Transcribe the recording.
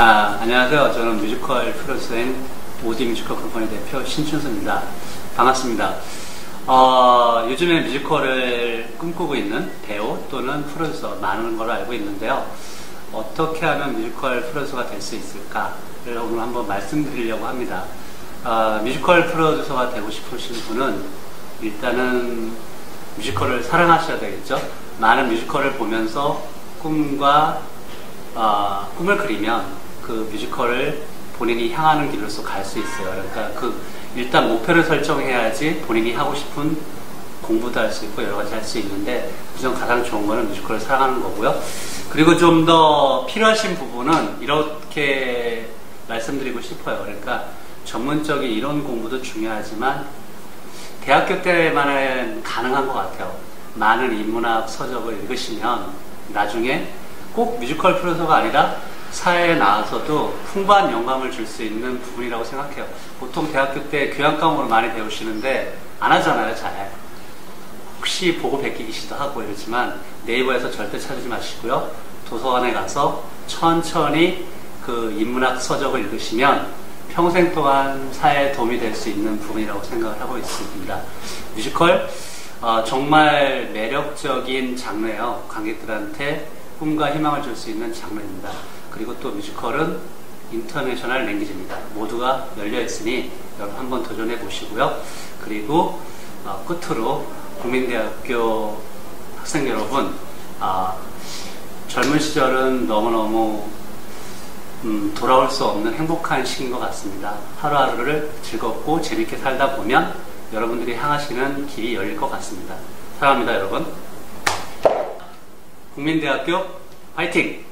아, 안녕하세요. 저는 뮤지컬 프로듀서인 오디 뮤지컬 컴퍼니 대표 신춘수입니다. 반갑습니다. 어, 요즘에 뮤지컬을 꿈꾸고 있는 배우 또는 프로듀서 많은 걸 알고 있는데요. 어떻게 하면 뮤지컬 프로듀서가 될 수 있을까를 오늘 한번 말씀드리려고 합니다. 어, 뮤지컬 프로듀서가 되고 싶으신 분은 일단은 뮤지컬을 사랑하셔야 되겠죠. 많은 뮤지컬을 보면서 꿈과 어, 꿈을 그리면 그 뮤지컬을 본인이 향하는 길로서 갈 수 있어요. 그러니까 그 일단 목표를 설정해야지 본인이 하고 싶은 공부도 할 수 있고 여러 가지 할 수 있는데 우선 가장 좋은 거는 뮤지컬을 사랑하는 거고요. 그리고 좀 더 필요하신 부분은 이렇게 말씀드리고 싶어요. 그러니까 전문적인 이론 공부도 중요하지만 대학교 때만은 가능한 것 같아요. 많은 인문학 서적을 읽으시면 나중에 꼭 뮤지컬 프로서가 아니라 사회에 나와서도 풍부한 영감을 줄 수 있는 부분이라고 생각해요. 보통 대학교 때 교양 과목으로 많이 배우시는데 안 하잖아요, 잘. 혹시 보고 베끼기시도 하고 이러지만 네이버에서 절대 찾지 마시고요. 도서관에 가서 천천히 그 인문학 서적을 읽으시면 평생 동안 사회에 도움이 될 수 있는 부분이라고 생각을 하고 있습니다. 뮤지컬 어, 정말 매력적인 장르예요. 관객들한테 꿈과 희망을 줄 수 있는 장르입니다. 그리고 또 뮤지컬은 인터내셔널 랭귀지입니다. 모두가 열려 있으니 여러분 한번 도전해 보시고요. 그리고 어, 끝으로 국민대학교 학생 여러분 아, 젊은 시절은 너무너무 음, 돌아올 수 없는 행복한 시기인 것 같습니다. 하루하루를 즐겁고 재밌게 살다 보면 여러분들이 향하시는 길이 열릴 것 같습니다. 사랑합니다, 여러분. 국민대학교 화이팅!